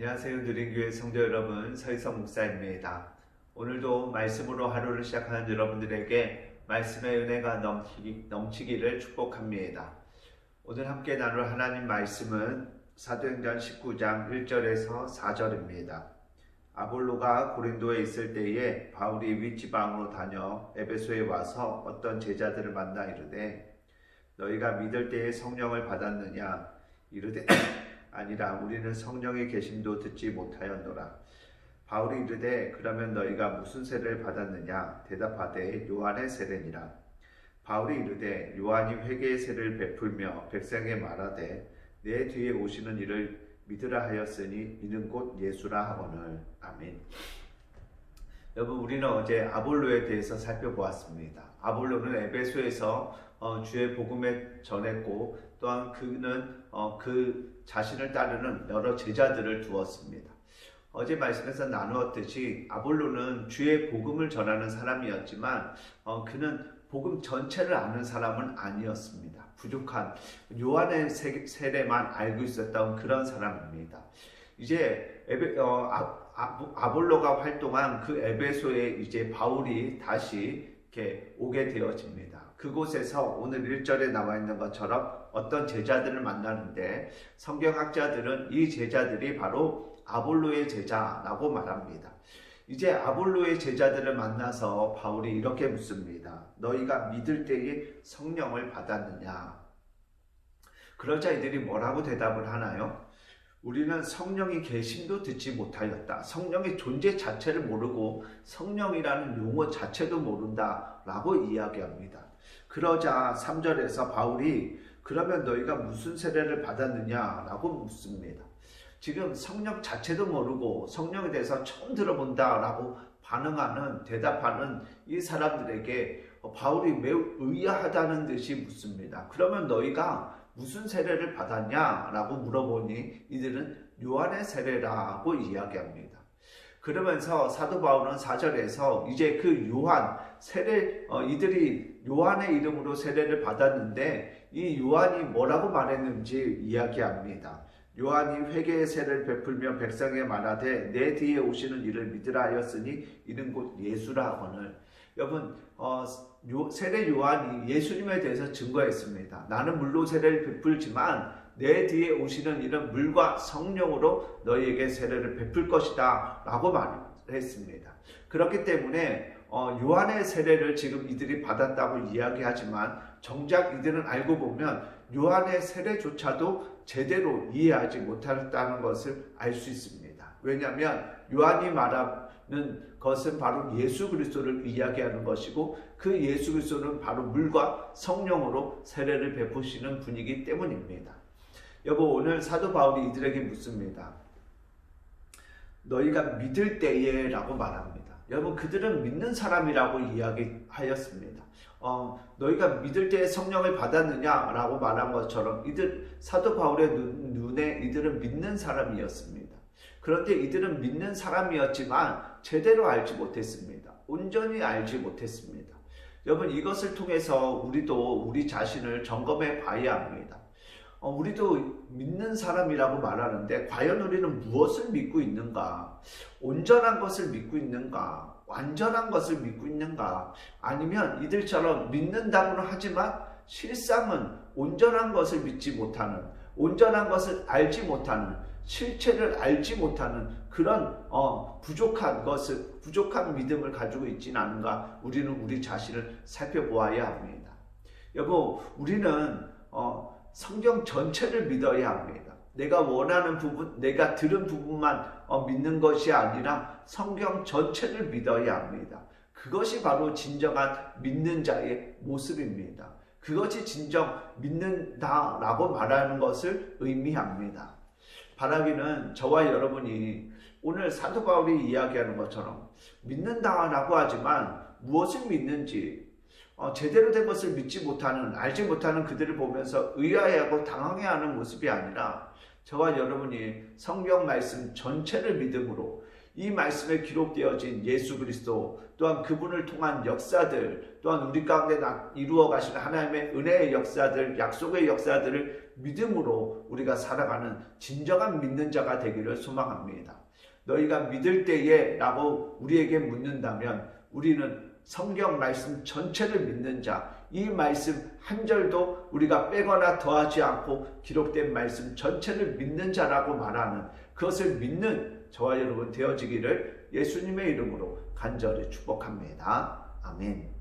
안녕하세요. 누린교회 성도 여러분, 서희성 목사입니다. 오늘도 말씀으로 하루를 시작하는 여러분들에게 말씀의 은혜가 넘치기, 넘치기 를 축복합니다. 오늘 함께 나눌 하나님 말씀은 사도행전 19장 1절에서 4절입니다. 아볼로가 고린도에 있을 때에 바울이 윗지방으로 다녀 에베소에 와서 어떤 제자들을 만나 이르되 너희가 믿을 때에 성령을 받았느냐 이르되 아니라 우리는 성령의 계심도 듣지 못하였노라. 바울이 이르되 그러면 너희가 무슨 세례를 받았느냐 대답하되 요한의 세례니라. 바울이 이르되 요한이 회개의 세례를 베풀며 백성에게 말하되 내 뒤에 오시는 이를 믿으라 하였으니 이는 곧 예수라 하거늘 아멘. 여러분 우리는 어제 아볼로에 대해서 살펴보았습니다. 아볼로는 에베소에서 어, 주의 복음에 전했고 또한 그는 어, 그 자신을 따르는 여러 제자들을 두었습니다. 어제 말씀에서 나누었듯이 아볼로는 주의 복음을 전하는 사람이었지만 어, 그는 복음 전체를 아는 사람은 아니었습니다. 부족한 요한의 세례만 알고 있었던 그런 사람입니다. 이제 에베, 어, 아, 아, 볼로가 활동한 그 에베소에 이제 바울이 다시 이렇게 오게 되어집니다. 그곳에서 오늘 1절에 나와 있는 것처럼 어떤 제자들을 만나는데 성경학자들은 이 제자들이 바로 아볼로의 제자라고 말합니다. 이제 아볼로의 제자들을 만나서 바울이 이렇게 묻습니다. 너희가 믿을 때에 성령을 받았느냐? 그러자 이들이 뭐라고 대답을 하나요? 우리는 성령이 계심도 듣지 못하였다. 성령의 존재 자체를 모르고 성령이라는 용어 자체도 모른다. 라고 이야기합니다. 그러자 3절에서 바울이 그러면 너희가 무슨 세례를 받았느냐? 라고 묻습니다. 지금 성령 자체도 모르고 성령에 대해서 처음 들어본다. 라고 반응하는, 대답하는 이 사람들에게 바울이 매우 의아하다는 듯이 묻습니다. 그러면 너희가 무슨 세례를 받았냐? 라고 물어보니 이들은 요한의 세례라고 이야기합니다. 그러면서 사도 바울은 4절에서 이제 그 요한 세례 어, 이들이 요한의 이름으로 세례를 받았는데 이 요한이 뭐라고 말했는지 이야기합니다. 요한이 회개의 세례를 베풀며 백성에 말하되 내 뒤에 오시는 이를 믿으라 하였으니 이는 곧 예수라 하거늘 여러분 어, 요, 세례 요한이 예수님에 대해서 증거했습니다. 나는 물로 세례를 베풀지만 내 뒤에 오시는 이는 물과 성령으로 너희에게 세례를 베풀 것이다 라고 말했습니다. 그렇기 때문에 어, 요한의 세례를 지금 이들이 받았다고 이야기하지만 정작 이들은 알고 보면 요한의 세례조차도 제대로 이해하지 못했다는 것을 알 수 있습니다. 왜냐하면 요한이 말하 는 것은 바로 예수 그리스도를 이야기하는 것이고 그 예수 그리스도는 바로 물과 성령으로 세례를 베푸시는 분이기 때문입니다. 여보 오늘 사도 바울이 이들에게 묻습니다. 너희가 믿을 때에라고 말합니다. 여러분 그들은 믿는 사람이라고 이야기하였습니다. 어, 너희가 믿을 때 성령을 받았느냐라고 말한 것처럼 이들 사도 바울의 눈, 눈에 이들은 믿는 사람이었습니다. 그런데 이들은 믿는 사람이었지만 제대로 알지 못했습니다. 온전히 알지 못했습니다. 여러분 이것을 통해서 우리도 우리 자신을 점검해 봐야 합니다. 어, 우리도 믿는 사람이라고 말하는데 과연 우리는 무엇을 믿고 있는가? 온전한 것을 믿고 있는가? 완전한 것을 믿고 있는가? 아니면 이들처럼 믿는다고는 하지만 실상은 온전한 것을 믿지 못하는, 온전한 것을 알지 못하는, 실체를 알지 못하는 그런 어, 부족한 것을, 부족한 믿음을 가지고 있지는 않은가? 우리는 우리 자신을 살펴보아야 합니다. 여보, 우리는 어, 성경 전체를 믿어야 합니다. 내가 원하는 부분, 내가 들은 부분만 어, 믿는 것이 아니라 성경 전체를 믿어야 합니다. 그것이 바로 진정한 믿는 자의 모습입니다. 그것이 진정 믿는다라고 말하는 것을 의미합니다. 바라기는 저와 여러분이 오늘 사도 바울이 이야기하는 것처럼 믿는다라고 하지만 무엇을 믿는지 어, 제대로 된 것을 믿지 못하는, 알지 못하는 그들을 보면서 의아해하고 당황해하는 모습이 아니라 저와 여러분이 성경 말씀 전체를 믿음으로 이 말씀에 기록되어진 예수 그리스도 또한 그분을 통한 역사들 또한 우리 가운데 이루어 가시는 하나님의 은혜의 역사들 약속의 역사들을 믿음으로 우리가 살아가는 진정한 믿는 자가 되기를 소망합니다. 너희가 믿을 때에 라고 우리에게 묻는다면 우리는 성경 말씀 전체를 믿는 자, 이 말씀 한 절도 우리가 빼거나 더하지 않고 기록된 말씀 전체를 믿는 자라고 말하는 그것을 믿는 저와 여러분 되어지기를 예수님의 이름으로 간절히 축복합니다. 아멘.